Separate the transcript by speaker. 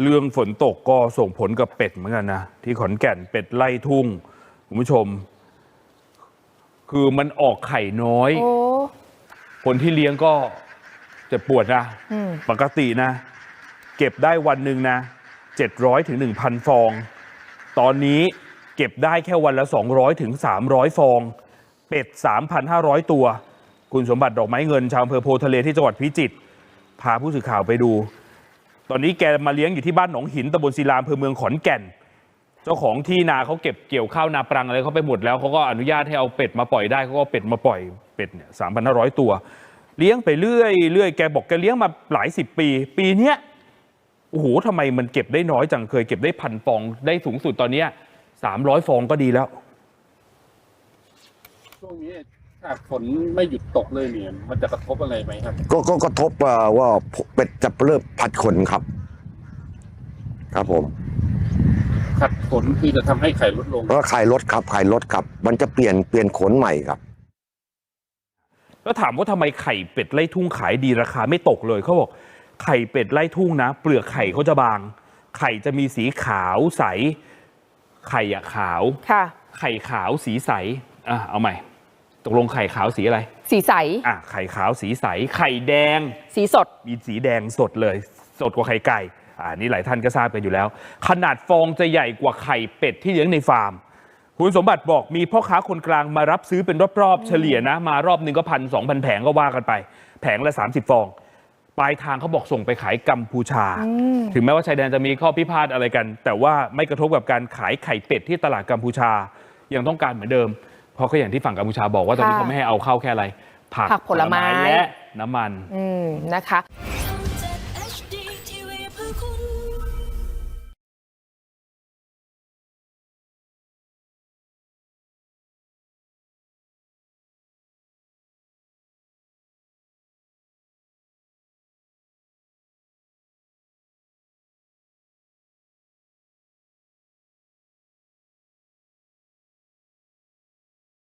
Speaker 1: เรื่องฝนตกก็ส่งผลกับเป็ดเหมือนกันนะ ที่ขอนแก่นเป็ดไล่ทุ่ง คุณผู้ชม คือมันออกไข่น้อย
Speaker 2: โอ้
Speaker 1: คนที่เลี้ยงก็เจ็บปวดนะ
Speaker 2: อืม
Speaker 1: ปกตินะ เก็บได้วันหนึ่งนะ700ถึง1,000ฟอง ตอนนี้เก็บได้แค่วันละ200ถึง300ฟอง เป็ด3,500ตัว คุณสมบัติดอกไม้เงิน ชาวอำเภอโพธิ์ทะเลที่จังหวัดพิจิตรพาผู้สื่อข่าวไปดู ตอนนี้แกมาเลี้ยงอยู่ที่บ้านหนองหินตำบลศิลาอำเภอเมืองขอนแก่น เจ้าของที่นาเขาเก็บเกี่ยวข้าวนาปรังอะไรเขาไปหมดแล้วเขาก็อนุญาตให้เอาเป็ดมาปล่อยได้เขาก็เป็ดมาปล่อยเป็ดเนี่ยสามพันห้าร้อยตัว เลี้ยงไปเรื่อยเรื่อยแกบอกแกเลี้ยงมาหลายสิบปี ปีเนี้ยโอ้โหทำไมมันเก็บได้น้อยจังเคยเก็บได้พันฟองได้สูงสุดตอนเนี้สามร้อยฟองก็ดีแล้ว
Speaker 3: ช่วงนี้ ถ้าฝนไม่หยุดตกเลยเนี่ย มันจะกระทบอะไรไหมครับ
Speaker 4: ก็ก็กระทบเอ่อว่าเป็ดจะเริ่มพัดขนครับ ครับผม
Speaker 3: ขัดฝนคือจะทำให้ไข่ลดลง
Speaker 4: ก็ขายรถครับขายรถครับ มันจะเปลี่ยนเปลี่ยนขนใหม่ครับ
Speaker 1: แล้วถามว่าทำไมไข่เป็ดไล่ทุ่งขายดีราคาไม่ตกเลยเขาบอกไข่เป็ดไล่ทุ่งนะ เปลือกไข่เขาจะบาง ไข่จะมีสีขาวใส ไข่อะขาว
Speaker 2: ค่ะ
Speaker 1: ไข่ขาวสีใสอะเอาใหม่ ตกลงไข่ขาวสีอะไร
Speaker 2: สีใส
Speaker 1: อะไข่ขาวสีใส ไข่แดง
Speaker 2: สีสด
Speaker 1: มีสีแดงสดเลย สดกว่าไข่ไก่อ่านี่หลายท่านก็ทราบกันอยู่แล้ว ขนาดฟองจะใหญ่กว่าไข่เป็ดที่เลี้ยงในฟาร์ม คุณสมบัติบอกมีพ่อค้าคนกลางมารับซื้อเป็นรอบๆ เฉลี่ยนะ มารอบหนึ่งก็พันสองพันแผงก็ว่ากันไป แผงละ 30 ฟอง ปลายทางเขาบอกส่งไปขายกัมพูชา ถึงแม้ว่าชายแดนจะมีข้อพิพาทอะไรกัน แต่ว่าไม่กระทบกับการขายไข่เป็ดที่ตลาดกัมพูชายังต้องการเหมือนเดิม เพราะก็อย่างที่ฝั่งกัมพูชาบอกว่าตอนนี้
Speaker 2: ค่ะ
Speaker 1: เขาไม่ให้เอาเข้าแค่อะไร ผัก
Speaker 2: ผักผลไม้
Speaker 1: และน้ำมัน
Speaker 2: อืมนะคะ